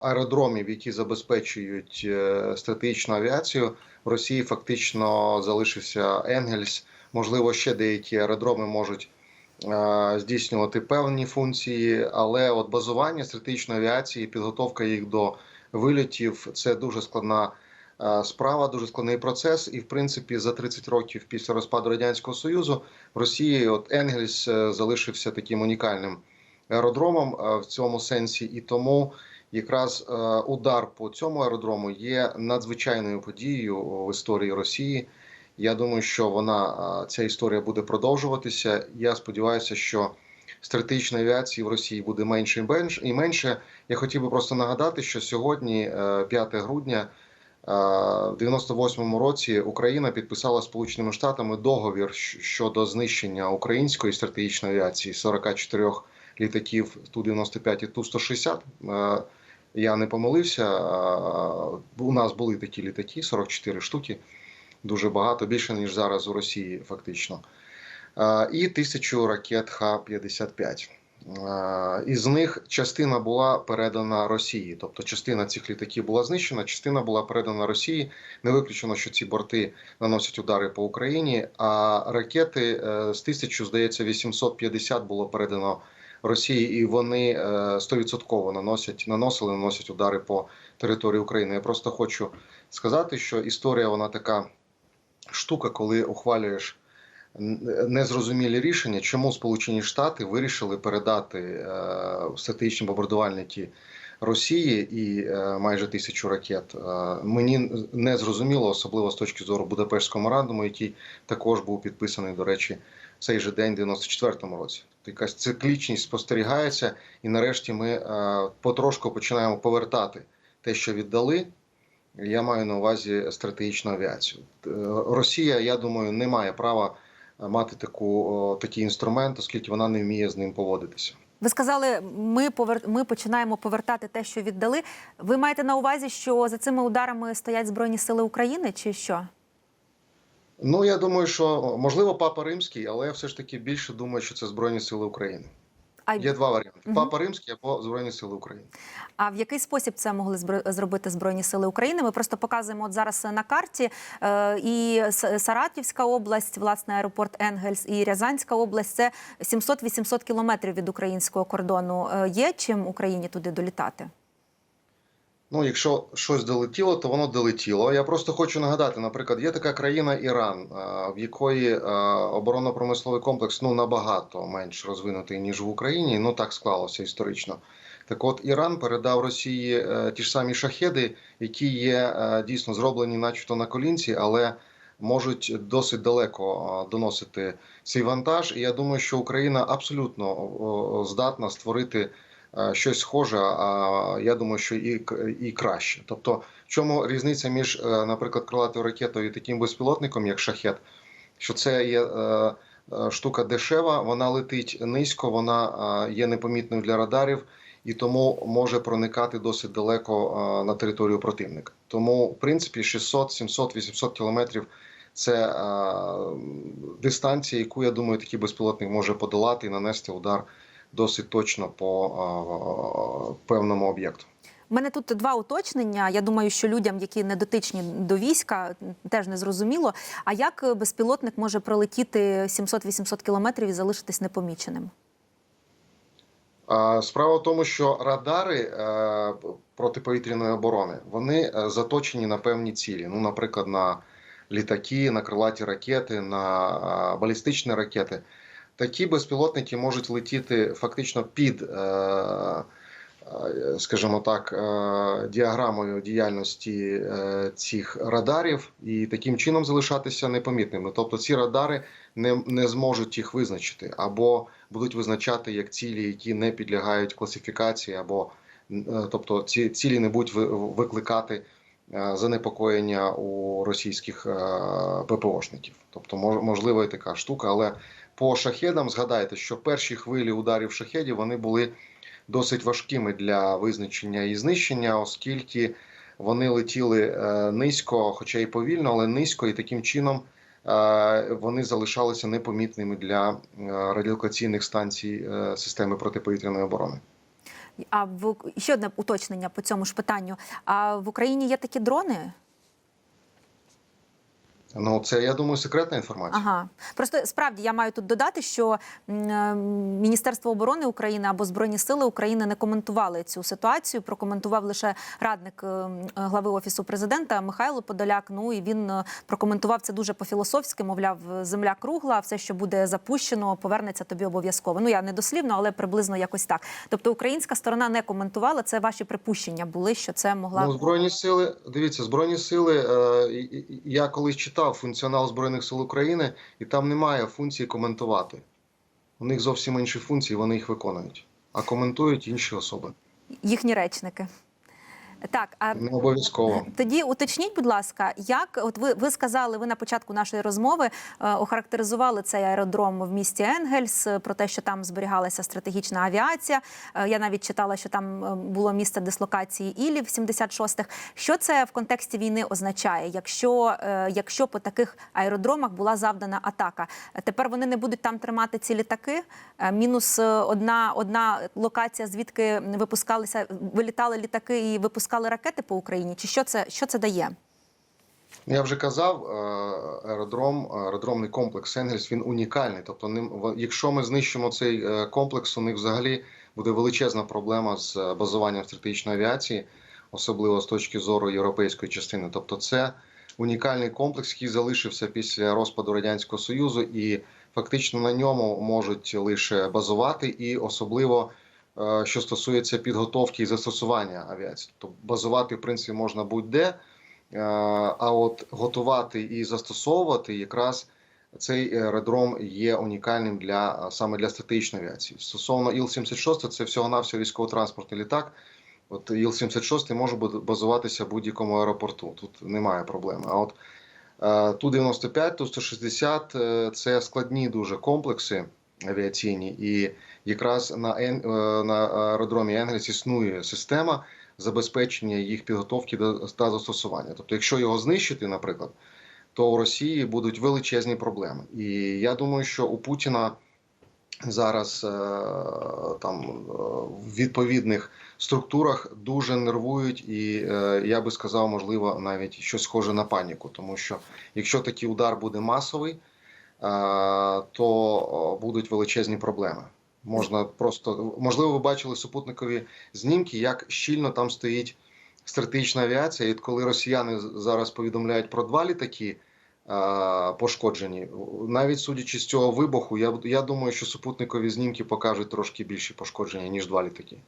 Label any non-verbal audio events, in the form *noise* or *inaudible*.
аеродромів, які забезпечують е, стратегічну авіацію, в Росії фактично залишився Енгельс. Можливо, ще деякі аеродроми можуть е, здійснювати певні функції, але от базування стратегічної авіації, підготовка їх до вильотів це дуже складна е, справа, дуже складний процес. І в принципі, за 30 років після розпаду радянського союзу в Росії от Енгельс залишився таким унікальним аеродромом в цьому сенсі, і тому якраз е, удар по цьому аеродрому є надзвичайною подією в історії Росії. Я думаю, що вона е, ця історія буде продовжуватися. Я сподіваюся, що стратегічної авіації в Росії буде менше і менше. Я хотів би просто нагадати, що сьогодні, е, 5 грудня, е, в 98-му році Україна підписала Сполученими Штатами договір щодо знищення української стратегічної авіації 44 літаків Ту-95 і Ту-160. Я не помилився. У нас були такі літаки, 44 штуки, дуже багато, більше ніж зараз у Росії, фактично. І тисячу ракет Х-55. Е, Із них частина була передана Росії, тобто частина цих літаків була знищена, частина була передана Росії. Не виключено, що ці борти наносять удари по Україні. А ракети е, з тисячу, здається, 850 було передано Росії, і вони е, стовідсотково наносять наносили, наносять удари по території України. Я просто хочу сказати, що історія вона така штука, коли ухвалюєш незрозумілі рішення, чому Сполучені Штати вирішили передати е, стратегічні бомбардувальники Росії і е, майже тисячу ракет. Е, мені не зрозуміло, особливо з точки зору Будапештського меморандуму, який також був підписаний, до речі, цей же день, в 94-му році. Якась циклічність спостерігається, і нарешті ми е, потрошку починаємо повертати те, що віддали. Я маю на увазі стратегічну авіацію. Е, Росія, я думаю, не має права е, мати таку, такий інструмент, оскільки вона не вміє з ним поводитися. Ви сказали, ми повер... ми починаємо повертати те, що віддали. Ви маєте на увазі, що за цими ударами стоять збройні сили України, чи що? Ну я думаю, що можливо папа римський, але я все ж таки більше думаю, що це Збройні Сили України. А, Є два варіанти: Мгм. папа римський або Збройні Сили України. а в який спосіб це могли зробити збройні сили України? Ми просто показуємо от зараз на карті е, і Саратівська область, власне, аеропорт Енгельс, і Рязанська область це 700-800 кілометрів від українського кордону. Е, є чим Україні туди долітати? Ну, якщо щось долетіло, то воно долетіло. Я просто хочу нагадати, наприклад, є така країна Іран, е, в якої е, оборонно-промисловий комплекс ну набагато менш розвинутий ніж в Україні. Ну так склалося історично. Так, от Іран передав Росії е, ті ж самі шахеди, які є дійсно зроблені, начебто на колінці, але можуть досить далеко доносити цей вантаж. І я думаю, що Україна абсолютно здатна створити щось схоже, а я думаю, що і, і краще. Тобто, в чому різниця між, е, наприклад, крилатою ракетою і таким безпілотником, як шахет, що це є е, е, штука дешева, вона летить низько, вона е, є непомітною для радарів. І тому може проникати досить далеко е, на територію противника. Тому, в принципі, 600, 700, 800 кілометрів це е, дистанція, яку я думаю, такий безпілотник може подолати і нанести удар досить точно по певному об'єкту. У мене тут два уточнення. Я думаю, що людям, які не дотичні до війська, теж не зрозуміло. А як безпілотник може пролетіти 700-800 кілометрів і залишитись непоміченим? Справа в тому, що радари е, протиповітряної оборони вони е, заточені на певні цілі. Ну, наприклад, на літаки, на крилаті ракети, на балістичні ракети. Такі безпілотники можуть летіти фактично під, е, е, скажімо так, е, діаграмою діяльності цих радарів і таким чином залишатися непомітними. Тобто ці радари не, не зможуть їх визначити або будуть визначати як цілі, які не підлягають класифікації, або тобто ці цілі не будуть викликати занепокоєння у російських ППОшників. Тобто, мож- можливо, і така штука. Але по шахедам згадайте, що перші хвилі ударів шахедів вони були досить важкими для визначення і знищення, оскільки вони летіли е, низько, хоча й повільно, але низько, і таким чином е, вони залишалися непомітними для е, радіолокаційних станцій системи протиповітряної оборони. А в ще одне уточнення по цьому ж питанню. А в Україні є такі дрони? Ну це я думаю, секретна інформація. Ага, просто справді я маю тут додати, що е, Міністерство оборони України або Збройні Сили України не коментували цю ситуацію. Прокоментував лише радник е, глави офісу президента Михайло Подоляк. Ну і він е, прокоментував це дуже по-філософськи. Мовляв, земля кругла, все, що буде запущено, повернеться тобі обов'язково. Ну я не дослівно, але приблизно якось так. Тобто українська сторона не коментувала. Це ваші припущення були, що це могла Ну, збройні сили, дивіться, збройні сили. Е, я колись читав функціонал збройних сил України, і там немає функції коментувати. У них зовсім інші функції, вони їх виконують, а коментують інші особи. їхні речники. Так, а Не обов'язково. *laughs* Тоді уточніть, будь ласка, як от ви, ви сказали, ви на початку нашої розмови е, охарактеризували цей аеродром в місті Енгельс е, про те, що там зберігалася стратегічна авіація. Е, я навіть читала, що там е, було місце дислокації Ілів 76-х. Що це в контексті війни означає, якщо, е, якщо по таких аеродромах була завдана атака? Тепер вони не будуть там тримати ці літаки. Е, мінус е, одна, одна локація, звідки випускалися, вилітали літаки і випускали ракети по Україні. Чи що це, що це дає? Я вже казав, е, аеродром, аеродромний комплекс Енгельс він унікальний. Тобто, ним, якщо ми знищимо цей е, комплекс, у них взагалі буде величезна проблема з е, базуванням стратегічної авіації, особливо з точки зору європейської частини. Тобто, це унікальний комплекс, який залишився після розпаду радянського союзу, і фактично на ньому можуть лише базувати, і особливо. Е, Що стосується підготовки і застосування авіації, тобто базувати в принципі можна будь-де, Е, А от готувати і застосовувати якраз цей аеродром є унікальним для саме для стратегічної авіації. Стосовно Іл-76, це всього-навсього військово-транспортний літак. От Іл-76 може базуватися в будь-якому аеропорту. Тут немає проблеми. А от е, Ту-95, Ту-160 е, це складні дуже комплекси авіаційні, і якраз на, Ен- е, на аеродромі Енгельс існує система забезпечення їх підготовки та застосування. Тобто, якщо його знищити, наприклад, то у Росії будуть величезні проблеми. І я думаю, що у Путіна зараз е, там е, в відповідних структурах дуже нервують, і я би сказав, можливо, навіть щось схоже на паніку, тому що якщо такий удар буде масовий, то будуть величезні проблеми. Можна просто можливо, ви бачили супутникові знімки, як щільно там стоїть стратегічна авіація. І коли росіяни зараз повідомляють про два літаки е, пошкоджені, навіть судячи з цього вибуху, я, я думаю, що супутникові знімки покажуть трошки більші пошкодження ніж два літаки.